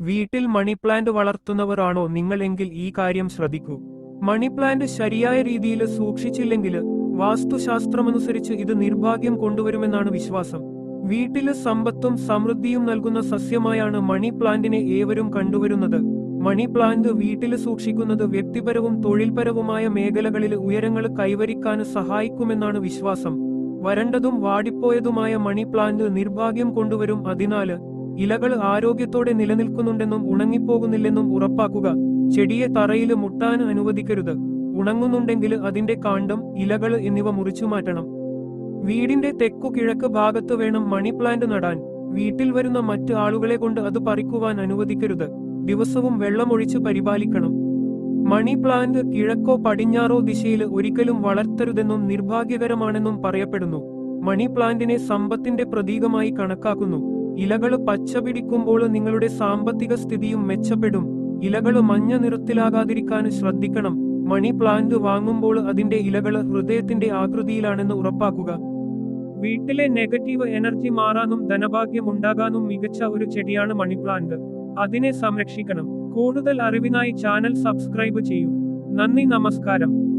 വീട്ടിൽ money plant വളർത്തുന്നവരാണോ നിങ്ങളെങ്കിൽ ഈ കാര്യം ശ്രദ്ധിക്കൂ. മണി പ്ലാന്റ് ശരിയായ രീതിയിൽ സൂക്ഷിച്ചില്ലെങ്കിൽ വാസ്തുശാസ്ത്രമനുസരിച്ച് ഇത് നിർഭാഗ്യം കൊണ്ടുവരുമെന്നാണ് വിശ്വാസം. വീട്ടിൽ സമ്പത്തും സമൃദ്ധിയും നൽകുന്ന സസ്യമായാണ് മണി പ്ലാന്റിനെ ഏവരും കണ്ടുവരുന്നത്. മണി പ്ലാന്റ് വീട്ടിൽ സൂക്ഷിക്കുന്നത് വ്യക്തിപരവും തൊഴിൽപരവുമായ മേഖലകളിൽ ഉയരങ്ങൾ കൈവരിക്കാൻ സഹായിക്കുമെന്നാണ് വിശ്വാസം. വരണ്ടതും വാടിപ്പോയതുമായ മണി പ്ലാന്റ് നിർഭാഗ്യം കൊണ്ടുവരും അതിനാല് ഇലകൾ ആരോഗ്യത്തോടെ നിലനിൽക്കുന്നുണ്ടെന്നും ഉണങ്ങിപ്പോകുന്നില്ലെന്നും ഉറപ്പാക്കുക. ചെടിയെ തറയിൽ മുട്ടാൻ അനുവദിക്കരുത്. ഉണങ്ങുന്നുണ്ടെങ്കിൽ അതിന്റെ കാണ്ടം ഇലകൾ എന്നിവ മുറിച്ചു മാറ്റണം. വീടിന്റെ തെക്കു കിഴക്ക് ഭാഗത്ത് വേണം മണി പ്ലാന്റ് നടാൻ. വീട്ടിൽ വരുന്ന മറ്റ് ആളുകളെ കൊണ്ട് അത് പറിക്കുവാൻ അനുവദിക്കരുത്. ദിവസവും വെള്ളമൊഴിച്ച് പരിപാലിക്കണം. മണി പ്ലാന്റ് കിഴക്കോ പടിഞ്ഞാറോ ദിശയിൽ ഒരിക്കലും വളർത്തരുതെന്നും നിർഭാഗ്യകരമാണെന്നും പറയപ്പെടുന്നു. മണി പ്ലാന്റിനെ സമ്പത്തിന്റെ പ്രതീകമായി കണക്കാക്കുന്നു. ഇലകൾ പച്ച പിടിക്കുമ്പോൾ നിങ്ങളുടെ സാമ്പത്തിക സ്ഥിതിയും മെച്ചപ്പെടും. ഇലകൾ മഞ്ഞ നിറത്തിലാകാതിരിക്കാൻ ശ്രദ്ധിക്കണം. മണി പ്ലാന്റ് വാങ്ങുമ്പോൾ അതിന്റെ ഇലകൾ ഹൃദയത്തിന്റെ ആകൃതിയിലാണെന്ന് ഉറപ്പാക്കുക. വീട്ടിലെ നെഗറ്റീവ് എനർജി മാറാനും ധനഭാഗ്യം ഉണ്ടാകാനും മികച്ച ഒരു ചെടിയാണ് മണി പ്ലാന്റ്. അതിനെ സംരക്ഷിക്കണം. കൂടുതൽ അറിവിനായി ചാനൽ സബ്സ്ക്രൈബ് ചെയ്യൂ. നന്ദി നമസ്കാരം.